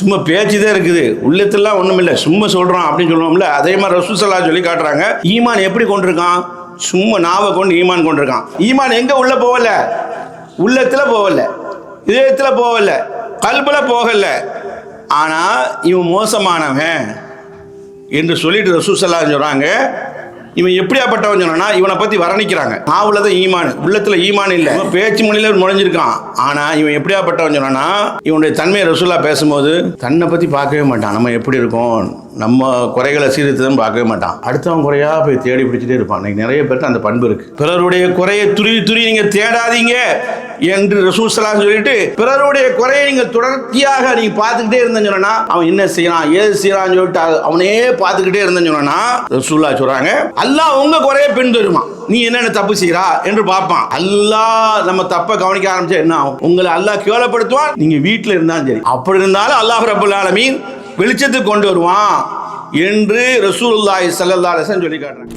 சும்மா பேச்சு தான் இருக்குது. உள்ளத்தெல்லாம் ஒன்றும் இல்லை சும்மா சொல்கிறோம் அப்படின்னு சொல்லுவோம்ல அதே மாதிரி ரசூசல்லா சொல்லி காட்டுறாங்க. ஈமான் எப்படி கொண்டிருக்கான்? சும்மா நாவை கொண்டு ஈமான் கொண்டிருக்கான். ஈமான் எங்கே உள்ள போகல? உள்ளத்தில் போகல. இதயத்தில் போகல. கல்பில் போகல. ஆனால் இவன் மோசமானவன் என்று சொல்லிட்டு ரசூசல்லா சொல்கிறாங்க இவன் எப்படியாப்பட்டவன் சொன்னா இவனை பற்றி வர்ணிக்கிறாங்க. நாவில் தான் ஈமான். உள்ளத்தில் ஈமான் இல்ல. பேச்சு மொழியில நுழைஞ்சிருக்கான் ஆனால் இவன் எப்படியாப்பட்டவன் சொன்னா இவனுடைய தன்மையை ரசூலா பேசும்போது தன்னை பற்றி பார்க்கவே மாட்டான். நம்ம எப்படி இருக்கோம்? நம்ம குறைகளை சீர்திருத்தம் பார்க்கவே மாட்டான். அடுத்தவன் குறையா போய் தேடி பிடிச்சிட்டே இருப்பான். இன்னைக்கு நிறைய பேருக்கு அந்த பண்பு இருக்கு. பிறருடைய குறையை துரி துரி நீங்க தேடாதீங்க என்று ரசூசலாம் சொல்லிட்டு பிறருடைய குறையை நீங்க தொடர்ச்சியாக நீங்க பார்த்துக்கிட்டே இருந்தேன்னு சொன்னா அவன் என்ன செய்யறான் ஏது செய்யறான்னு சொல்லிட்டு அவனே பார்த்துக்கிட்டே இருந்தேன்னு சொன்னா ரசூல்லா சொல்றாங்க அல்லாஹ் உங்க குறைய பின்தொருமா நீ என்னென்ன தப்பு செய்யறா? என்று பார்ப்பான். அல்லாஹ் நம்ம தப்பை கவனிக்க ஆரம்பிச்சா என்ன ஆகும்? உங்களை அல்லாஹ் கேவலப்படுத்துவான் நீங்க வீட்டில் இருந்தாலும் சரி. அப்படி இருந்தாலும் அல்லாஹ் ரபுல் ஆலமீன் வெளிச்சத்துக்கு கொண்டு வருவான் என்று ரசூல்லாய் சல்லல்லா சொல்லி காட்டுறாங்க.